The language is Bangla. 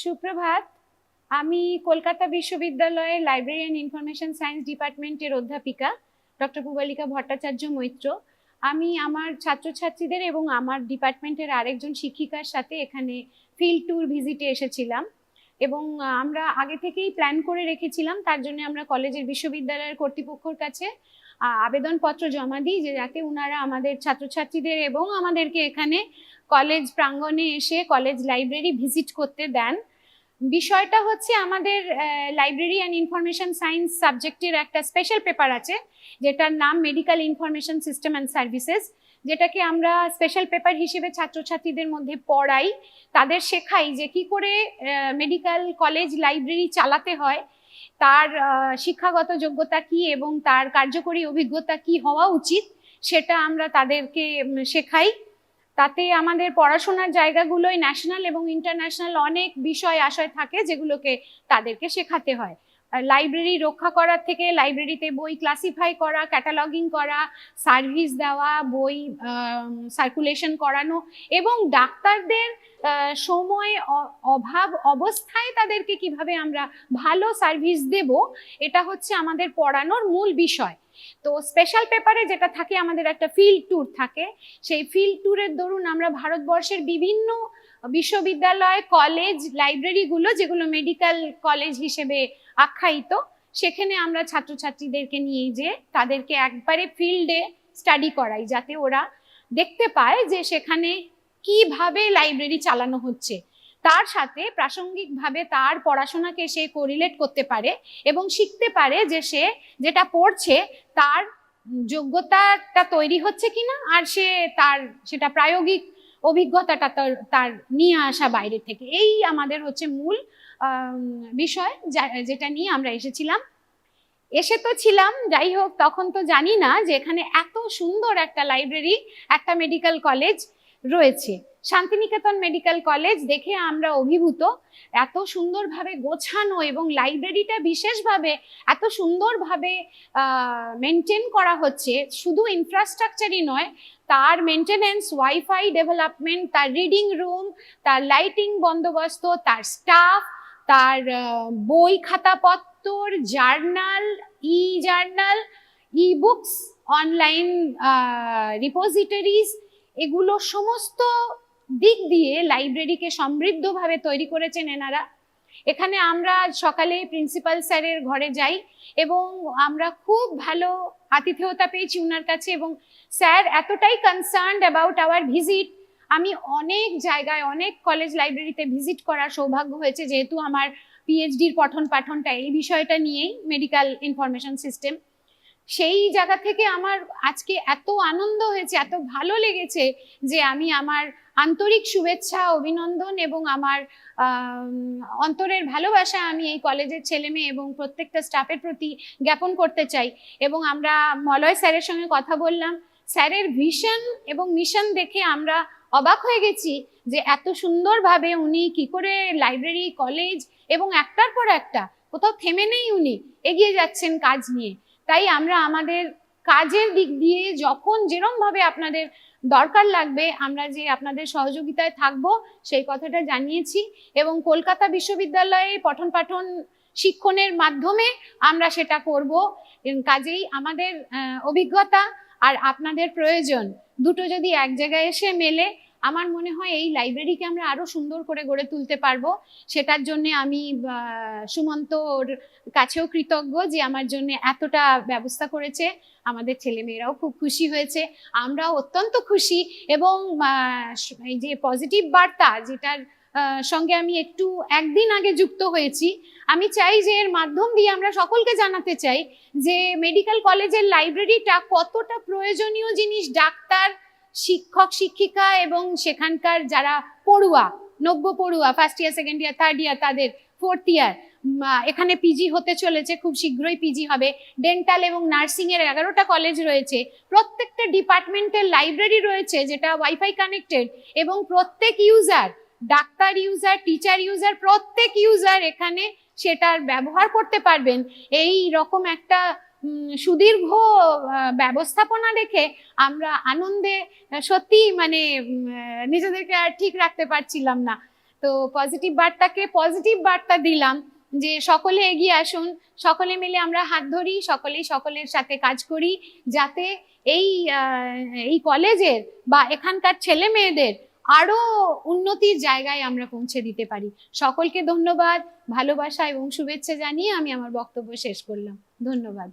সুপ্রভাত। আমি কলকাতা বিশ্ববিদ্যালয়ের লাইব্রেরি অ্যান্ড ইনফরমেশন সায়েন্স ডিপার্টমেন্টের অধ্যাপিকা ডক্টর পুবালিকা ভট্টাচার্য মৈত্র আমি আমার ছাত্রছাত্রীদের এবং আমার ডিপার্টমেন্টের আরেকজন শিক্ষিকার সাথে এখানে ফিল্ড ট্যুর ভিজিটে এসেছিলাম। এবং আমরা আগে থেকেই প্ল্যান করে রেখেছিলাম, তার জন্য আমরা কলেজের বিশ্ববিদ্যালয়ের কর্তৃপক্ষর কাছে আবেদনপত্র জমা দিই যে যাতে ওনারা আমাদের ছাত্রছাত্রীদের এবং আমাদেরকে এখানে কলেজ প্রাঙ্গণে এসে কলেজ লাইব্রেরি ভিজিট করতে দেন। বিষয়টা হচ্ছে আমাদের লাইব্রেরি অ্যান্ড ইনফরমেশন সায়েন্স সাবজেক্টের একটা স্পেশাল পেপার আছে, যেটার নাম medical information system and services যেটাকে আমরা স্পেশাল পেপার হিসেবে ছাত্রছাত্রীদের মধ্যে পড়াই, তাদের শেখাই যে কি করে মেডিকেল কলেজ লাইব্রেরি চালাতে হয় তার শিক্ষাগত যোগ্যতা কি এবং তার কার্যকরী অভিজ্ঞতা কি হওয়া উচিত সেটা আমরা তাদেরকে শেখাই। তাতে আমাদের পড়াশোনার জায়গাগুলোই ন্যাশনাল এবং ইন্টারন্যাশনাল অনেক বিষয় আশয় থাকে যেগুলোকে তাদেরকে শেখাতে হয়। লাইব্রেরি রক্ষা করার থেকে লাইব্রেরিতে বই ক্লাসিফাই করা ক্যাটালগিং করা সার্ভিস দেওয়া, বই সার্কুলেশন করানো এবং ডাক্তারদের সময় অভাব অবস্থায় তাদেরকে কীভাবে আমরা ভালো সার্ভিস দেব, এটা হচ্ছে আমাদের পড়ানোর মূল বিষয়। তো স্পেশাল পেপারে যেটা থাকে, আমাদের একটা ফিল্ড ট্যুর থাকে, সেই ফিল্ড ট্যুরের দরুন আমরা ভারতবর্ষের বিভিন্ন বিশ্ববিদ্যালয় কলেজ লাইব্রেরিগুলো যেগুলো মেডিকেল কলেজ হিসেবে আখ্যায়িত। সেখানে আমরা ছাত্রছাত্রীদেরকে নিয়ে যে তাদেরকে একবারে ফিল্ডে স্টাডি করাই, যাতে ওরা দেখতে পায় যে সেখানে কীভাবে লাইব্রেরি চালানো হচ্ছে। তার সাথে প্রাসঙ্গিকভাবে তার পড়াশোনাকে সে কোরিলেট করতে পারে এবং শিখতে পারে যে সে যেটা পড়ছে তার যোগ্যতাটা তৈরি হচ্ছে কিনা, আর সে তার সেটা প্রায়োগিক অভিজ্ঞতাটা তার নিয়ে আসা বাইরে থেকে। এই আমাদের হচ্ছে মূল বিষয় যেটা নিয়ে আমরা এসেছিলাম। এসে তো ছিলাম, যাই হোক, তখন তো জানি না যে এখানে এত সুন্দর একটা লাইব্রেরি একটা মেডিকেল কলেজ রয়েছে। শান্তিনিকেতন মেডিকেল কলেজ দেখে আমরা অভিভূত। এত সুন্দরভাবে গোছানো এবং লাইব্রেরিটা বিশেষভাবে এত সুন্দরভাবে মেনটেন করা হচ্ছে। শুধু ইনফ্রাস্ট্রাকচারই নয়, তার মেনটেনেন্স ওয়াইফাই ডেভেলপমেন্ট তার রিডিং রুম তার লাইটিং বন্দোবস্ত, তার স্টাফ তার বই খাতাপত্তর journal e journal e books online repositories এগুলো সমস্ত দিক দিয়ে লাইব্রেরিকে সমৃদ্ধভাবে তৈরি করেছেন এনারা। এখানে আমরা সকালে প্রিন্সিপাল স্যারের ঘরে যাই এবং আমরা খুব ভালো আতিথেয়তা পেয়েছি ওনার কাছে এবং স্যার এতটাই কনসার্নড অ্যাবাউট আওয়ার ভিজিট আমি অনেক জায়গায়, অনেক কলেজ লাইব্রেরিতে ভিজিট করার সৌভাগ্য হয়েছে যেহেতু আমার পিএইচডির পঠন পাঠনটা এই বিষয়টা নিয়েই মেডিকেল ইনফরমেশন সিস্টেম সেই জায়গা থেকে আমার আজকে এত আনন্দ হয়েছে এত ভালো লেগেছে যে আমি আমার আন্তরিক শুভেচ্ছা অভিনন্দন এবং আমার আম, অন্তরের ভালোবাসা আমি এই কলেজের ছেলে মেয়ে এবং প্রত্যেকটা স্টাফের প্রতি জ্ঞাপন করতে চাই। এবং আমরা মলয় স্যারের সঙ্গে কথা বললাম। স্যারের ভিশন এবং মিশন দেখে আমরা অবাক হয়ে গেছি যে এত সুন্দরভাবে উনি কি করে লাইব্রেরি কলেজ এবং একটার পর একটা কোথাও থেমে নেই উনি এগিয়ে যাচ্ছেন কাজ নিয়ে। তাই আমরা আমাদের কাজের দিক দিয়ে যখন যেরম ভাবে আপনাদের দরকার লাগবে, আমরা যে আপনাদের সহযোগিতায় থাকব, সেই কথাটা জানিয়েছি এবং কলকাতা বিশ্ববিদ্যালয়ে পঠন পাঠন শিক্ষণের মাধ্যমে আমরা সেটা করব। কাজেই আমাদের অভিজ্ঞতা আর আপনাদের প্রয়োজন। দুটো যদি এক জায়গায় এসে মেলে আমার মনে হয় এই লাইব্রেরিকে আমরা আরও সুন্দর করে গড়ে তুলতে পারব। সেটার জন্য আমি সুমন্তর কাছেও কৃতজ্ঞ যে আমার জন্য এতটা ব্যবস্থা করেছে। আমাদের ছেলেমেয়েরাও খুব খুশি হয়েছে। আমরাও অত্যন্ত খুশি এবং এই যে পজিটিভ বার্তা যেটার সঙ্গে আমি একটু, একদিন আগে যুক্ত হয়েছি। আমি চাই যে এর মাধ্যম দিয়ে আমরা সকলকে জানাতে চাই যে মেডিকেল কলেজের লাইব্রেরিটা কতটা প্রয়োজনীয় জিনিস, ডাক্তার শিক্ষক, শিক্ষিকা এবং সেখানকার যারা পড়ুয়া, নব্য পড়ুয়া first year second year third year তাদের ফোর্থ ইয়ার এখানে পিজি হতে চলেছে, খুব শীঘ্রই পিজি হবে। ডেন্টাল এবং নার্সিং এর এগারোটা কলেজ রয়েছে। প্রত্যেকটা ডিপার্টমেন্টের লাইব্রেরি রয়েছে যেটা ওয়াইফাই কানেক্টেড এবং প্রত্যেক user doctor user teacher user প্রত্যেক ইউজার এখানে সেটার ব্যবহার করতে পারবেন। এই রকম একটা সুদীর্ঘ ব্যবস্থাপনা দেখে আমরা আনন্দে সত্যি মানে নিজেদেরকে আর ঠিক রাখতে পারছিলাম না। তো পজিটিভ বার্তাকে পজিটিভ বার্তা দিলাম যে সকলে এগিয়ে আসুন, সকলে মিলে আমরা হাত ধরি, সকলেই সকলের সাথে কাজ করি, যাতে এই এই কলেজের বা এখানকার ছেলে মেয়েদের আরও উন্নতির জায়গায় আমরা পৌঁছে দিতে পারি। সকলকে ধন্যবাদ, ভালোবাসা এবং শুভেচ্ছা জানিয়ে আমি আমার বক্তব্য শেষ করলাম। ধন্যবাদ।